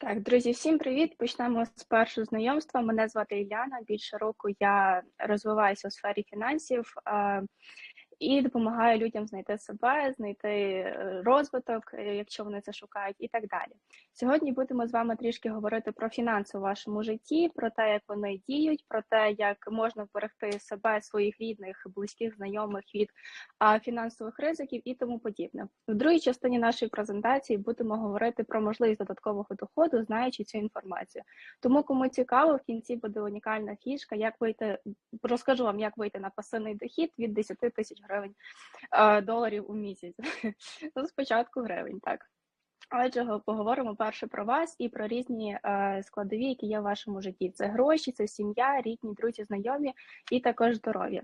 Так, друзі, всім привіт! Почнемо з першого знайомства. Мене звати Ілляна. Більше року я розвиваюся у сфері фінансів е, і допомагаю людям знайти себе, знайти е, розвиток, е, якщо вони це шукають, і так далі. Сьогодні будемо з вами трішки говорити про фінанси у вашому житті, про те, як вони діють, про те, як можна вберегти себе, своїх рідних, близьких, знайомих від фінансових ризиків і тому подібне. В другій частині нашої презентації будемо говорити про можливість додаткового доходу, знаючи цю інформацію. Тому, кому цікаво, в кінці буде унікальна фішка, як вийти, розкажу вам, як вийти на пасивний дохід від 10 тисяч гривень е, доларів у місяць. Спочатку гривень, так. Отже, поговоримо перше про вас і про різні е, складові, які є в вашому житті. Це гроші, це сім'я, рідні, друзі, знайомі і також здоров'я.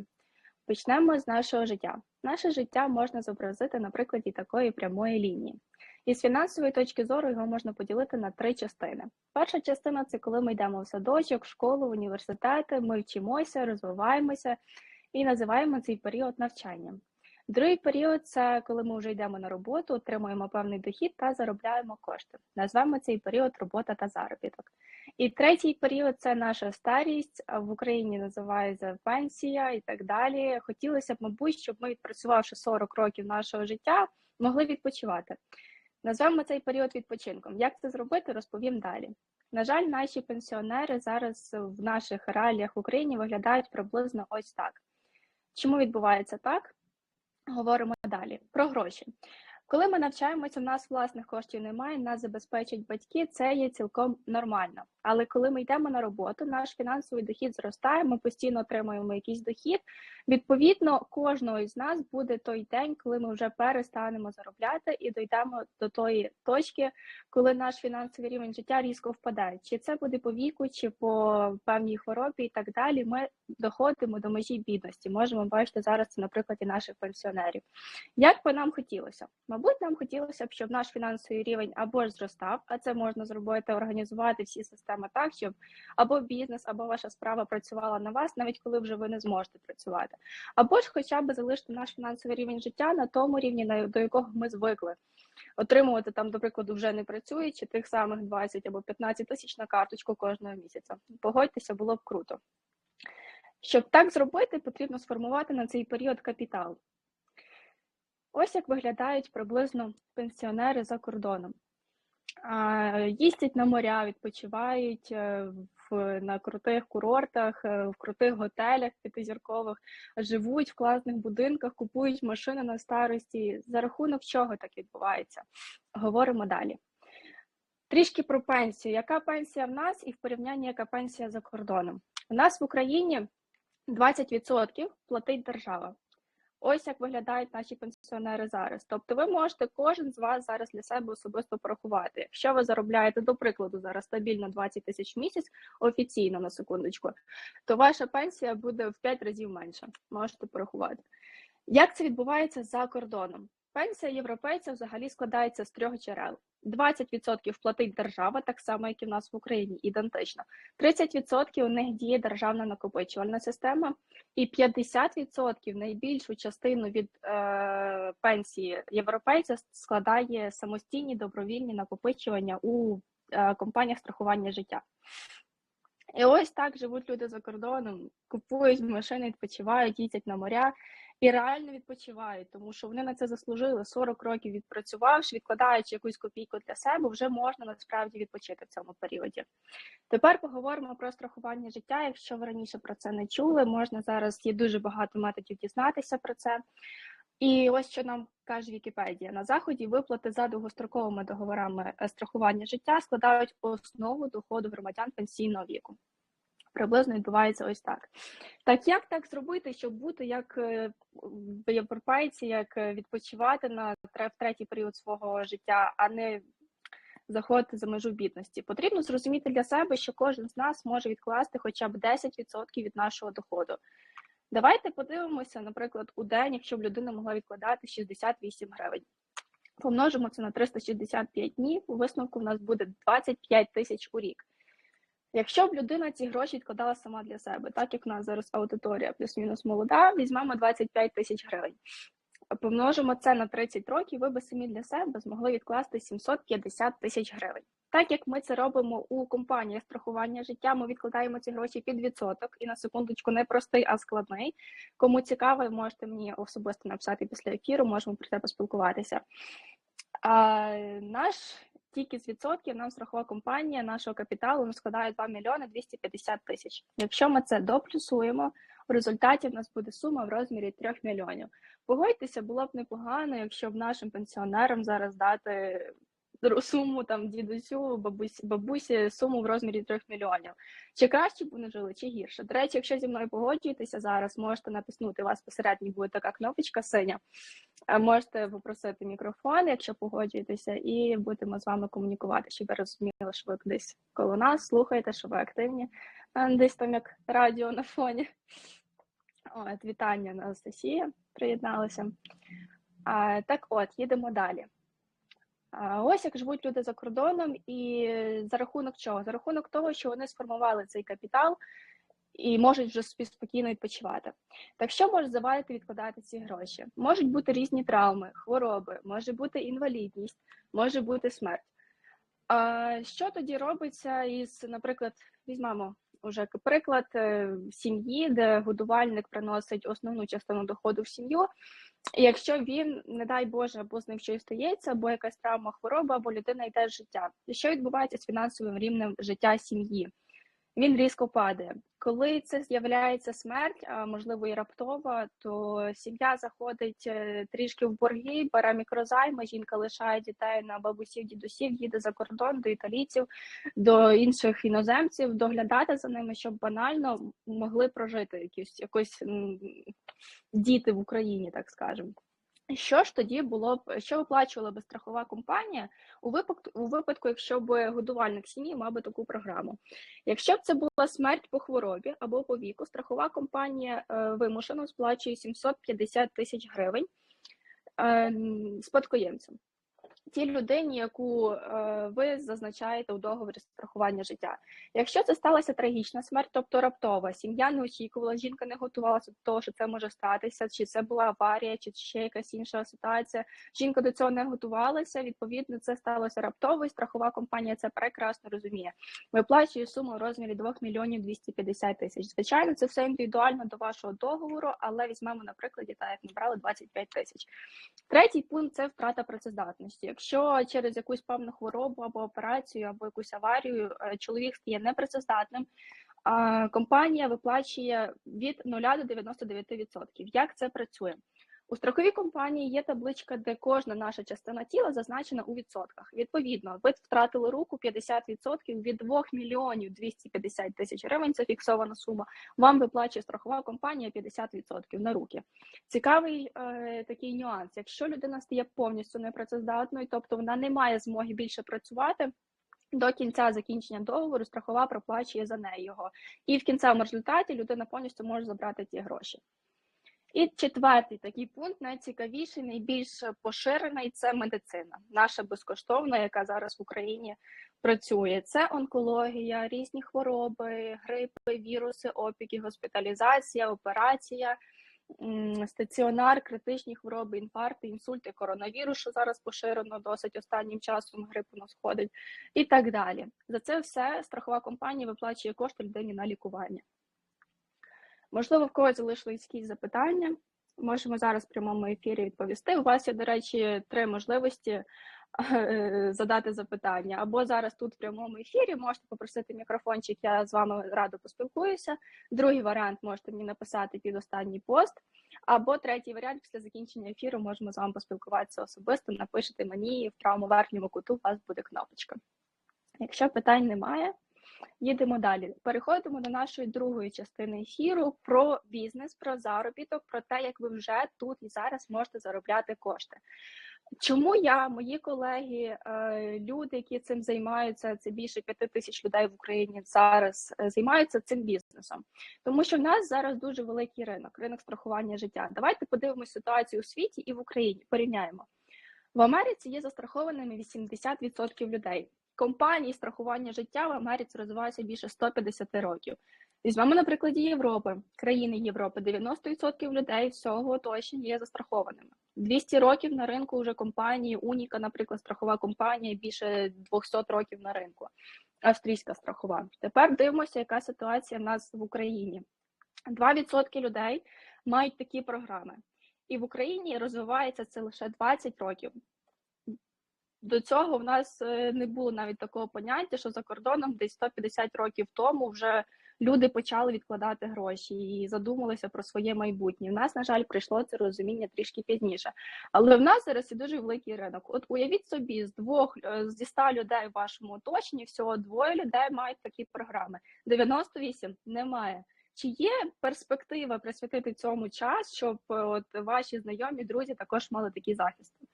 Почнемо з нашого життя. Наше життя можна зобразити на прикладі такої прямої лінії. Із фінансової точки зору його можна поділити на три частини. Перша частина це коли ми йдемо в садочок, в школу, в університети, ми вчимося, розвиваємося і називаємо цей період навчанням. Другий період це коли ми вже йдемо на роботу, отримуємо певний дохід та заробляємо кошти. Назвемо цей період робота та заробіток. І третій період це наша старість, в Україні називається пенсія і так далі. Хотілося б, мабуть, щоб ми, відпрацювавши 40 років нашого життя, могли відпочивати. Назвемо цей період відпочинком. Як це зробити, розповім далі. На жаль, наші пенсіонери зараз в наших реаліях в Україні виглядають приблизно ось так. Чому відбувається так? Говоримо далі про гроші. Коли ми навчаємося, у нас власних коштів немає, нас забезпечать батьки, це є цілком нормально. Але коли ми йдемо на роботу, наш фінансовий дохід зростає, ми постійно отримуємо якийсь дохід. Відповідно, кожного із нас буде той день, коли ми вже перестанемо заробляти і дійдемо до тої точки, коли наш фінансовий рівень життя різко впадає. Чи це буде по віку, чи по певній хворобі, і так далі. Ми доходимо до межі бідності. Можемо бачити зараз це на прикладі наших пенсіонерів. Як би нам хотілося? Мабуть, нам хотілося б, щоб наш фінансовий рівень або ж зростав, а це можна зробити, організувати всі системи так, щоб або бізнес, або ваша справа працювала на вас, навіть коли вже ви не зможете працювати, або ж, хоча б залишити наш фінансовий рівень життя на тому рівні, до якого ми звикли. Отримувати там, до прикладу, вже не працюючи тих самих 20 або 15 тисяч на карточку кожного місяця. Погодьтеся, було б круто. Щоб так зробити, потрібно сформувати на цей період капітал. Ось як виглядають приблизно пенсіонери за кордоном. Їздять на моря, відпочивають е, в, на крутих курортах, е, в крутих готелях п'ятизіркових, живуть в класних будинках, купують машини на старості. За рахунок чого так відбувається? Говоримо далі. Трішки про пенсію. Яка пенсія в нас і в порівнянні, яка пенсія за кордоном? У нас в Україні 20% платить держава. Ось як виглядають наші пенсіонери зараз. Тобто, ви можете кожен з вас зараз для себе особисто порахувати. Якщо ви заробляєте, до прикладу, зараз стабільно 20 тисяч в місяць, офіційно на секундочку, то ваша пенсія буде в 5 разів менша. Можете порахувати. Як це відбувається за кордоном? Пенсія європейця взагалі складається з трьох джерел. 20% платить держава, так само, як і в нас в Україні, ідентично. 30% у них діє державна накопичувальна система, і 50% найбільшу частину від е, пенсії європейця складає самостійні добровільні накопичування у е, компаніях страхування життя. І ось так живуть люди за кордоном, купують машини, відпочивають, їздять на моря і реально відпочивають, тому що вони на це заслужили 40 років відпрацювавши, відкладаючи якусь копійку для себе, вже можна насправді відпочити в цьому періоді. Тепер поговоримо про страхування життя. Якщо ви раніше про це не чули, можна зараз є дуже багато методів дізнатися про це. І ось що нам каже Вікіпедія на заході виплати за довгостроковими договорами е, страхування життя складають основу доходу громадян пенсійного віку. Приблизно відбувається ось так. Так як так зробити, щоб бути як е, в європейці, як е, відпочивати на в третій період свого життя, а не заходити за межу бідності? Потрібно зрозуміти для себе, що кожен з нас може відкласти хоча б 10% від нашого доходу. Давайте подивимося, наприклад, у день, якщо б людина могла відкладати 68 гривень. Помножимо це на 365 днів, у висновку в нас буде 25 тисяч у рік. Якщо б людина ці гроші відкладала сама для себе, так як в нас зараз аудиторія плюс-мінус молода, візьмемо 25 тисяч гривень. Помножимо це на 30 років, ви би самі для себе змогли відкласти 750 тисяч гривень. Так як ми це робимо у компаніях страхування життя, ми відкладаємо ці гроші під відсоток і на секундочку не простий, а складний. Кому цікаво, можете мені особисто написати після ефіру, можемо про це поспілкуватися. А, Наш тільки з відсотків нам страхова компанія нашого капіталу ну, складає 2 мільйони 250 тисяч. Якщо ми це доплюсуємо, в результаті в нас буде сума в розмірі 3 мільйонів. Погодьтеся, було б непогано, якщо б нашим пенсіонерам зараз дати суму там дідусю, бабусі, бабусі суму в розмірі 3 мільйонів. Чи краще б вони жили, чи гірше? До речі, якщо зі мною погоджуєтеся зараз, можете натиснути у вас посередній буде така кнопочка синя. Можете попросити мікрофон, якщо погоджуєтеся, і будемо з вами комунікувати, щоб ви розуміли, що ви десь коло нас слухаєте, що ви активні, десь там як радіо на фоні. От, Вітання Анастасія приєдналася. Так от, їдемо далі. Ось як живуть люди за кордоном, і за рахунок чого? За рахунок того, що вони сформували цей капітал і можуть вже собі спокійно відпочивати. Так що може завадити відкладати ці гроші? Можуть бути різні травми, хвороби, може бути інвалідність, може бути смерть. А Що тоді робиться із, наприклад, візьмемо уже приклад е, сім'ї, де годувальник приносить основну частину доходу в сім'ю. І Якщо він, не дай Боже, або з ним щось стається, або якась травма, хвороба, або людина йде з життя. Що відбувається з фінансовим рівнем життя сім'ї? Він різко падає. Коли це з'являється смерть, а можливо і раптова, то сім'я заходить е, трішки в борги, бере мікрозайми, жінка лишає дітей на бабусів, дідусів, їде за кордон до італійців, до інших іноземців, доглядати за ними, щоб банально могли прожити якісь якось діти в Україні, так скажемо. Що ж тоді було б, що виплачувала би страхова компанія у випадку, у випадку, якщо б годувальник сім'ї мав би таку програму? Якщо б це була смерть по хворобі або по віку, страхова компанія е, вимушено сплачує 750 тисяч гривень е, спадкоємцям тій людині, яку е, ви зазначаєте у договорі страхування життя. Якщо це сталася трагічна смерть, тобто раптова, сім'я не очікувала, жінка не готувалася до того, що це може статися, чи це була аварія, чи ще якась інша ситуація. Жінка до цього не готувалася. Відповідно, це сталося раптово, і страхова компанія це прекрасно розуміє. Виплачує суму в розмірі 2 мільйонів 250 тисяч. Звичайно, це все індивідуально до вашого договору, але візьмемо на прикладі, так як ми брали 25 тисяч. Третій пункт це втрата працездатності. Якщо через якусь певну хворобу або операцію, або якусь аварію е, чоловік стає непрацездатним, компанія виплачує від 0 до 99%. Як це працює? У страховій компанії є табличка, де кожна наша частина тіла зазначена у відсотках. Відповідно, ви втратили руку 50% від 2 мільйонів 250 тисяч гривень. Це фіксована сума. Вам виплачує страхова компанія 50% на руки. Цікавий е, такий нюанс. Якщо людина стає повністю непрацездатною, тобто вона не має змоги більше працювати. До кінця закінчення договору страхова проплачує за неї його, і в кінцевому результаті людина повністю може забрати ті гроші. І четвертий такий пункт найцікавіший, найбільш поширений це медицина, наша безкоштовна, яка зараз в Україні працює. Це онкологія, різні хвороби, грипи, віруси, опіки, госпіталізація, операція, стаціонар, критичні хвороби, інфаркти, інсульти, коронавірус, що зараз поширено досить останнім часом грип у нас ходить, і так далі. За це все страхова компанія виплачує кошти людині на лікування. Можливо, в когось залишились якісь запитання. Можемо зараз в прямому ефірі відповісти. У вас є, до речі, три можливості е, задати запитання. Або зараз тут в прямому ефірі можете попросити мікрофончик, я з вами радо поспілкуюся. Другий варіант можете мені написати під останній пост. Або третій варіант після закінчення ефіру можемо з вами поспілкуватися особисто. Напишете мені в правому верхньому куту у вас буде кнопочка. Якщо питань немає. Їдемо далі. Переходимо до нашої другої частини ефіру про бізнес, про заробіток, про те, як ви вже тут і зараз можете заробляти кошти. Чому я, мої колеги, е, люди, які цим займаються, це більше п'яти тисяч людей в Україні зараз е, займаються цим бізнесом, тому що в нас зараз дуже великий ринок, ринок страхування життя. Давайте подивимося ситуацію у світі і в Україні. Порівняємо в Америці. Є застрахованими 80% людей компаній страхування життя в Америці розвиваються більше 150 років. Візьмемо на прикладі Європи, країни Європи, 90% людей всього оточення є застрахованими. 200 років на ринку вже компанії, Уніка, наприклад, страхова компанія, більше 200 років на ринку. Австрійська страхова. Тепер дивимося, яка ситуація в нас в Україні. 2% людей мають такі програми. І в Україні розвивається це лише 20 років. До цього в нас е, не було навіть такого поняття, що за кордоном десь 150 років тому вже люди почали відкладати гроші і задумалися про своє майбутнє. У нас, на жаль, прийшло це розуміння трішки пізніше. Але в нас зараз є дуже великий ринок. От уявіть собі, з двох е, зі 100 людей в вашому оточенні всього двоє людей мають такі програми. 98 немає. Чи є перспектива присвятити цьому час, щоб е, от ваші знайомі друзі також мали такі захисти?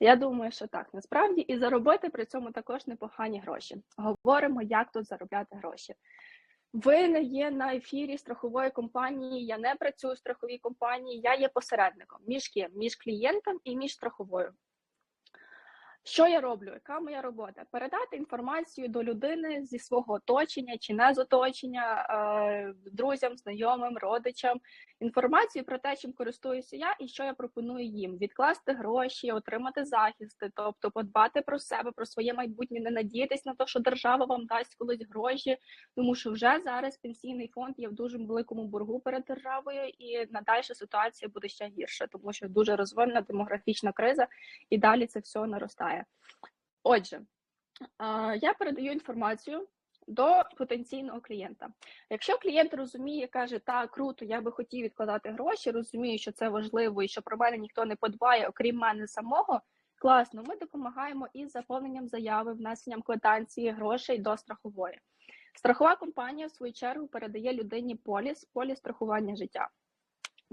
Я думаю, що так насправді і заробити при цьому також непогані гроші. Говоримо, як тут заробляти гроші. Ви не є на ефірі страхової компанії. Я не працюю в страховій компанії, я є посередником між ким? між клієнтом і між страховою. Що я роблю? Яка моя робота? Передати інформацію до людини зі свого оточення чи не з оточення, е, друзям, знайомим, родичам, інформацію про те, чим користуюся я і що я пропоную їм: відкласти гроші, отримати захисти, тобто подбати про себе, про своє майбутнє, не надіятись на те, що держава вам дасть колись гроші, тому що вже зараз пенсійний фонд є в дуже великому боргу перед державою, і надальша ситуація буде ще гірша, тому що дуже розвинена демографічна криза, і далі це все наростає. Отже, я передаю інформацію до потенційного клієнта. Якщо клієнт розуміє, каже, так, круто, я би хотів відкладати гроші, розумію, що це важливо і що про мене ніхто не подбає, окрім мене самого. Класно, ми допомагаємо із заповненням заяви, внесенням квитанції, грошей до страхової. Страхова компанія, в свою чергу, передає людині поліс, поліс страхування життя.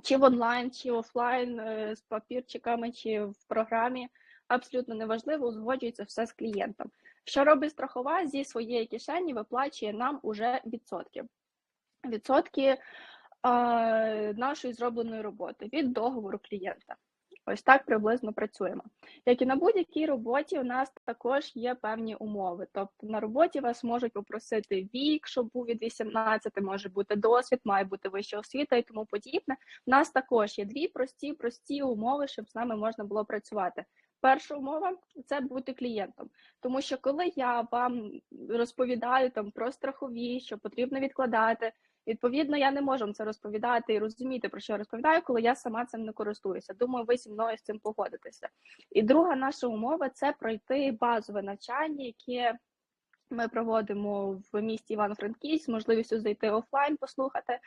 Чи в онлайн, чи офлайн, е, з папірчиками, чи в програмі абсолютно неважливо, узгоджується все з клієнтом. Що робить страхова зі своєї кишені, виплачує нам уже відсотки. Відсотки а, нашої зробленої роботи від договору клієнта. Ось так приблизно працюємо. Як і на будь-якій роботі, у нас також є певні умови. Тобто на роботі вас можуть попросити вік, щоб був від 18, може бути досвід, має бути вища освіта і тому подібне. У нас також є дві прості, прості умови, щоб з нами можна було працювати. Перша умова це бути клієнтом, тому що коли я вам розповідаю там про страхові, що потрібно відкладати, відповідно, я не можу це розповідати і розуміти, про що я розповідаю, коли я сама цим не користуюся. Думаю, ви зі мною з цим погодитеся. І друга наша умова це пройти базове навчання, яке ми проводимо в місті Івано-Франківськ з можливістю зайти офлайн, послухати.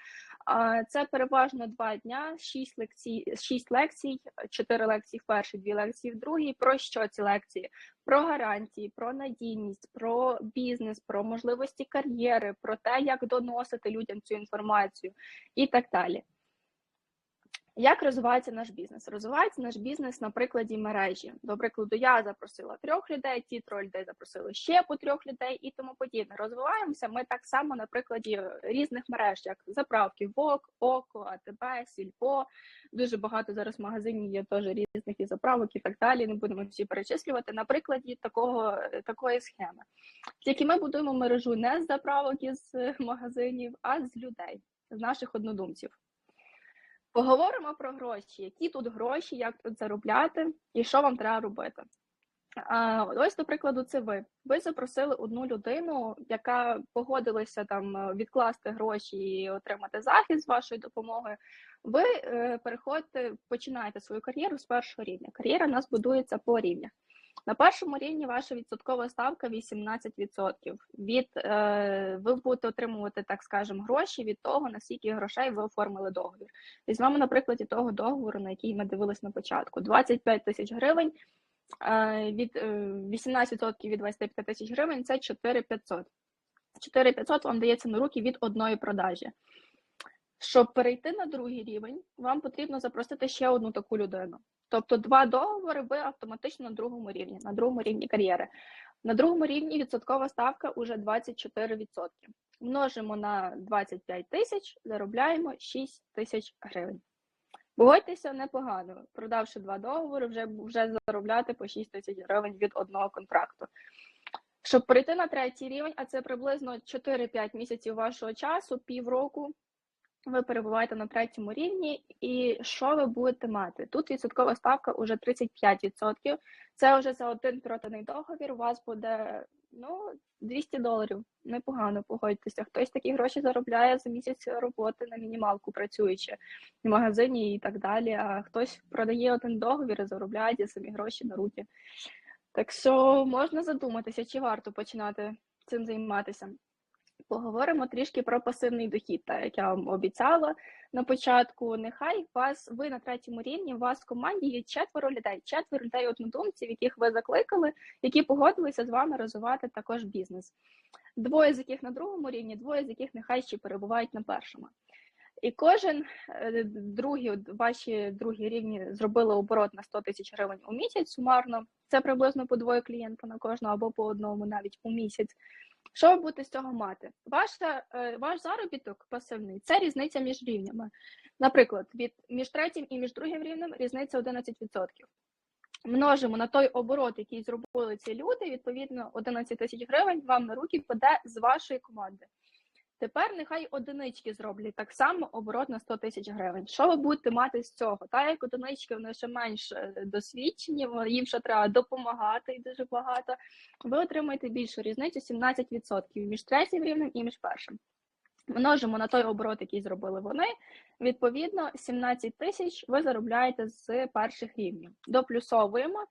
Це переважно два дня, шість лекцій, шість лекцій, чотири лекції в першій, дві лекції в другій. Про що ці лекції? Про гарантії, про надійність, про бізнес, про можливості кар'єри, про те, як доносити людям цю інформацію і так далі. Як розвивається наш бізнес? Розвивається наш бізнес на прикладі мережі. До прикладу, я запросила трьох людей, ті троє людей запросили ще по трьох людей і тому подібне. Розвиваємося ми так само на прикладі різних мереж, як заправки, ВОК, ОКО, АТБ, Сільпо. Дуже багато зараз магазинів є теж різних і заправок і так далі. Не будемо всі перечислювати на прикладі такого такої схеми. Тільки ми будуємо мережу не з заправок із магазинів, а з людей, з наших однодумців. Поговоримо про гроші, які тут гроші, як тут заробляти і що вам треба робити. Ось, до прикладу, це ви. Ви запросили одну людину, яка погодилася там відкласти гроші і отримати захист з вашою допомогою. Ви е, переходите, починаєте свою кар'єру з першого рівня. Кар'єра у нас будується по рівнях. На першому рівні ваша відсоткова ставка 18%. Від е, ви будете отримувати, так скажемо, гроші від того, наскільки грошей ви оформили договір. Візьмемо на прикладі того договору, на який ми дивились на початку: 25 тисяч гривень. Е, від е, 18% від 25 тисяч гривень це 4500. 4500 вам дається на руки від одної продажі. Щоб перейти на другий рівень, вам потрібно запросити ще одну таку людину. Тобто два договори ви автоматично на другому рівні, на другому рівні кар'єри. На другому рівні відсоткова ставка уже 24%. Множимо на 25 тисяч, заробляємо 6 тисяч гривень. Погодьтеся непогано, продавши два договори, вже вже заробляти по 6 тисяч гривень від одного контракту. Щоб перейти на третій рівень, а це приблизно 4-5 місяців вашого часу, півроку, ви перебуваєте на третьому рівні, і що ви будете мати? Тут відсоткова ставка уже 35%. Це вже за один проданий договір. У вас буде ну 200 доларів. Непогано погодьтеся. Хтось такі гроші заробляє за місяць роботи на мінімалку, працюючи в магазині і так далі. А хтось продає один договір і заробляє ті самі гроші на руки. Так що можна задуматися, чи варто починати цим займатися. Поговоримо трішки про пасивний дохід, так як я вам обіцяла на початку. Нехай вас ви на третьому рівні, у вас в команді є четверо людей, четверо людей однодумців, яких ви закликали, які погодилися з вами розвивати також бізнес. Двоє з яких на другому рівні, двоє з яких нехай ще перебувають на першому. І кожен е, другі, ваші другі рівні зробили оборот на 100 тисяч гривень у місяць сумарно. Це приблизно по двоє клієнта на кожного або по одному навіть у місяць. Що ви будете з цього мати? Ваша, е, ваш заробіток пасивний це різниця між рівнями. Наприклад, від між третім і між другим рівнем різниця 11%. Множимо на той оборот, який зробили ці люди, відповідно, 11 тисяч гривень вам на руки паде з вашої команди. Тепер нехай одинички зроблять так само оборот на 100 тисяч гривень. Що ви будете мати з цього? Так як одинички вони ще менш е, досвідчені, їм ще треба допомагати і дуже багато. Ви отримаєте більшу різницю 17% між третім рівнем і між першим. Множимо на той оборот, який зробили вони. Відповідно, 17 тисяч ви заробляєте з перших рівнів. Доплюсовуємо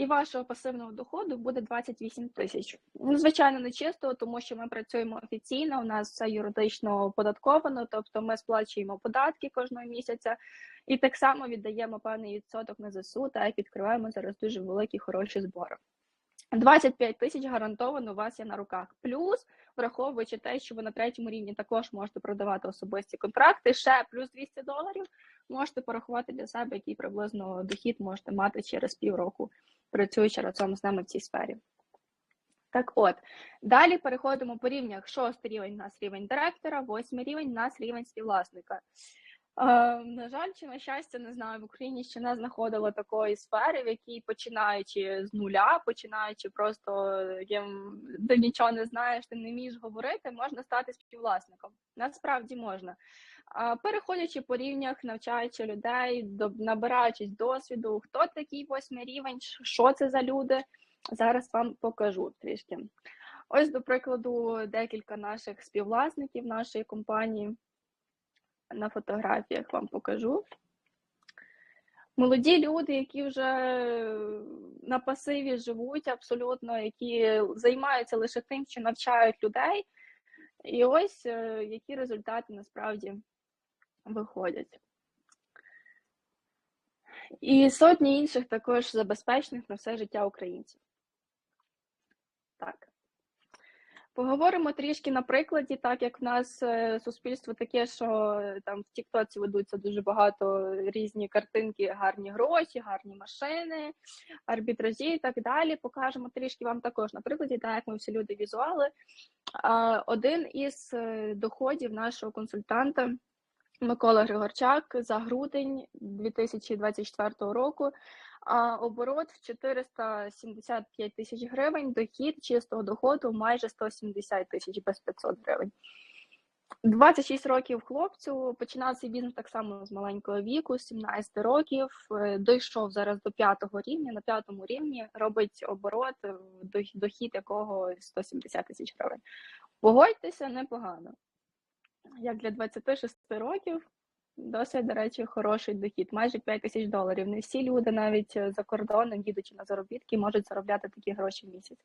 і вашого пасивного доходу буде 28 тисяч. Ну, звичайно, не чисто, тому що ми працюємо офіційно. У нас все юридично оподатковано, тобто ми сплачуємо податки кожного місяця і так само віддаємо певний відсоток на ЗСУ та як відкриваємо зараз дуже великі хороші збори. 25 тисяч гарантовано у вас є на руках. Плюс, враховуючи те, що ви на третьому рівні також можете продавати особисті контракти, ще плюс 200 доларів можете порахувати для себе, який приблизно дохід можете мати через півроку, працюючи разом з нами в цій сфері. Так от, далі переходимо по рівнях. Шостий рівень у нас рівень директора, восьмий рівень у нас рівень співвласника. Е, на жаль, чи на щастя, не знаю, в Україні ще не знаходила такої сфери, в якій починаючи з нуля, починаючи просто яким ти нічого не знаєш, ти не вмієш говорити, можна стати співвласником. Насправді можна. Переходячи по рівнях, навчаючи людей, набираючись досвіду, хто такий восьмий рівень, що це за люди, зараз вам покажу трішки. Ось, до прикладу, декілька наших співвласників нашої компанії на фотографіях вам покажу. Молоді люди, які вже на пасиві живуть абсолютно, які займаються лише тим, що навчають людей. І ось е, які результати насправді виходять. І сотні інших також забезпечених на все життя українців. Так. Поговоримо трішки на прикладі, так як в нас е, суспільство таке, що е, там в Тіктоці ведуться дуже багато різні картинки, гарні гроші, гарні машини, арбітражі і так далі. Покажемо трішки вам також на прикладі, так як ми всі люди візуали. Один із е, доходів нашого консультанта. Микола Григорчак за грудень 2024 року а оборот в 475 тисяч гривень, дохід чистого доходу майже 170 тисяч без 500 гривень. 26 років хлопцю починав свій бізнес так само з маленького віку, 17 років. Е, дійшов зараз до п'ятого рівня. На п'ятому рівні робить оборот, е, дохід якого 170 тисяч гривень. Погодьтеся, непогано. Як для 26 років, Досить, до речі, хороший дохід, майже 5 тисяч доларів. Не всі люди, навіть е, за кордоном, їдучи на заробітки, можуть заробляти такі гроші в місяць.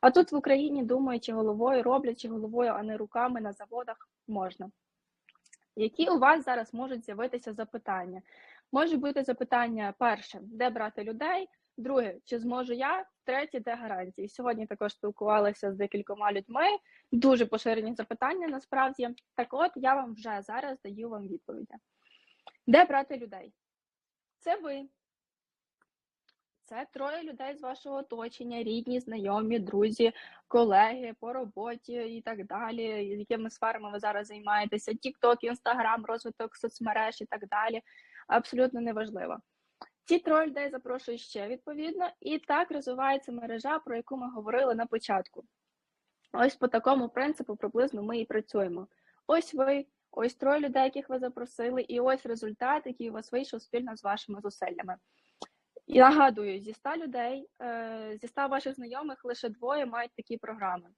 А тут в Україні, думаючи головою, роблячи головою, а не руками на заводах, можна. Які у вас зараз можуть з'явитися запитання? Може бути запитання: перше, де брати людей, друге, чи зможу я, третє, де гарантії. Сьогодні також спілкувалася з декількома людьми. Дуже поширені запитання насправді. Так, от я вам вже зараз даю вам відповіді. Де брати людей? Це ви. Це троє людей з вашого оточення, рідні, знайомі, друзі, колеги по роботі і так далі, якими сферами ви зараз займаєтеся, TikTok, Instagram, розвиток соцмереж і так далі. Абсолютно неважливо. Ці троє людей запрошую ще відповідно, і так розвивається мережа, про яку ми говорили на початку. Ось по такому принципу приблизно ми і працюємо. Ось ви, Ось троє людей, яких ви запросили, і ось результат, який у вас вийшов спільно з вашими зусиллями. І нагадую, зі 100 людей, е, зі 100 ваших знайомих лише двоє мають такі програми.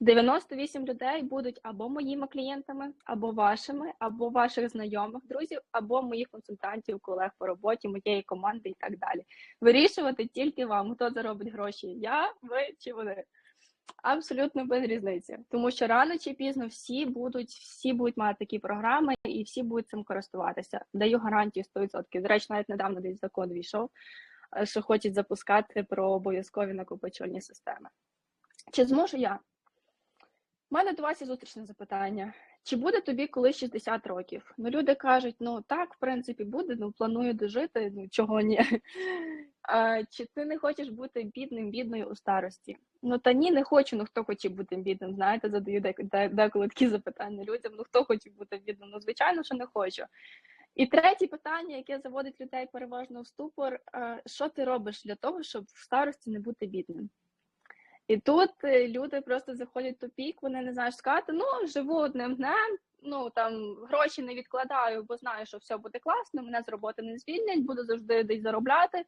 98 людей будуть або моїми клієнтами, або вашими, або ваших знайомих, друзів, або моїх консультантів, колег по роботі, моєї команди і так далі. Вирішувати тільки вам, хто заробить гроші, я, ви чи вони. Абсолютно без різниці, тому що рано чи пізно всі будуть всі будуть мати такі програми і всі будуть цим користуватися. Даю гарантію 100%. До речі, навіть недавно десь закон війшов, е, що хочуть запускати про обов'язкові накопичувальні системи. Чи зможу я? У мене до вас є зустрічне запитання. Чи буде тобі колись 60 років? Ну, люди кажуть, ну так, в принципі, буде, ну планую дожити, ну чого ні. А, Чи ти не хочеш бути бідним, бідною у старості? Ну та ні, не хочу. Ну хто хоче бути бідним? Знаєте, задаю деколи такі запитання людям. Ну хто хоче бути бідним? Ну, звичайно, що не хочу. І третє питання, яке заводить людей переважно в ступор: що ти робиш для того, щоб в старості не бути бідним? І тут е, люди просто заходять в тупік, вони не знають сказати, ну живу одним днем, ну там гроші не відкладаю, бо знаю, що все буде класно, мене з роботи не звільнять, буду завжди десь заробляти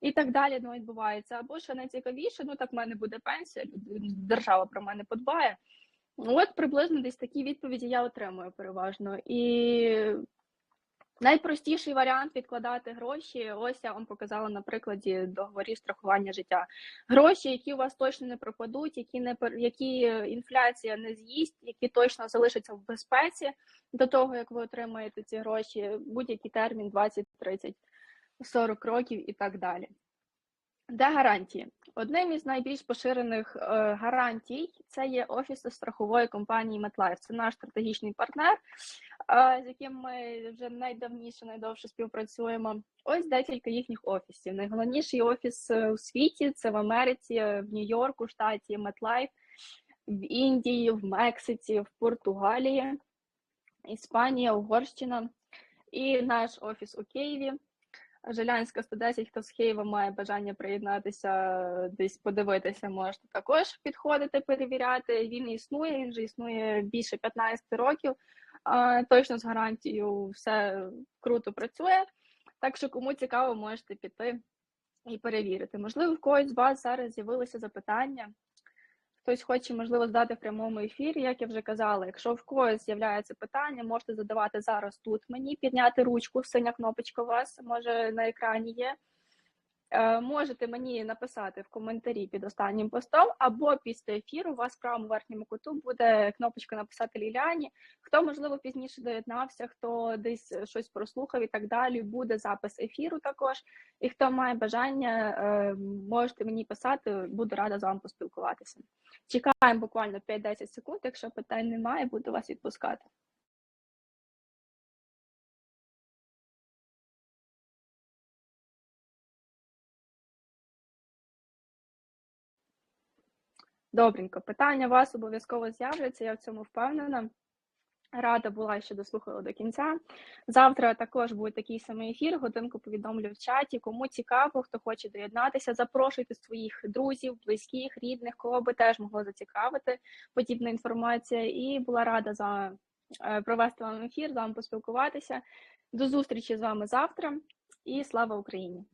і так далі ну, відбувається. Або що найцікавіше, ну так в мене буде пенсія, держава про мене подбає. От приблизно десь такі відповіді я отримую переважно. І Найпростіший варіант відкладати гроші. Ось я вам показала на прикладі договорів страхування життя. Гроші, які у вас точно не пропадуть, які не які інфляція не з'їсть, які точно залишаться в безпеці до того, як ви отримаєте ці гроші, будь-який термін 20, 30, 40 років і так далі. Де гарантії? Одним із найбільш поширених е, гарантій це є офіс страхової компанії MetLife. Це наш стратегічний партнер, е, з яким ми вже найдавніше, найдовше співпрацюємо. Ось декілька їхніх офісів. Найголовніший офіс е, у світі це в Америці, в Нью-Йорку, штаті MetLife, в Індії, в Мексиці, в Португалії, Іспанія, Угорщина і наш офіс у Києві. Жилянська 110, хто з Києва має бажання приєднатися, десь подивитися, можете також підходити, перевіряти. Він існує, він вже існує більше 15 років. Точно з гарантією все круто працює. Так що, кому цікаво, можете піти і перевірити. Можливо, в когось з вас зараз з'явилися запитання хтось хоче, можливо, здати в прямому ефірі, як я вже казала. Якщо в когось з'являється питання, можете задавати зараз тут мені, підняти ручку, синя кнопочка у вас може на екрані є. Е, можете мені написати в коментарі під останнім постом, або після ефіру у вас в правому верхньому куту буде кнопочка написати Ліляні. Хто, можливо, пізніше доєднався, хто десь щось прослухав і так далі, буде запис ефіру також. І хто має бажання, е, можете мені писати, буду рада з вами поспілкуватися. Чекаємо буквально 5-10 секунд. Якщо питань немає, буду вас відпускати. Добренько, питання у вас обов'язково з'являться, я в цьому впевнена. Рада була, що дослухала до кінця. Завтра також буде такий самий ефір. Годинку повідомлю в чаті. Кому цікаво, хто хоче доєднатися, запрошуйте своїх друзів, близьких, рідних, кого би теж могло зацікавити подібна інформація. І була рада за е, провести вам ефір, з вами поспілкуватися. До зустрічі з вами завтра і слава Україні!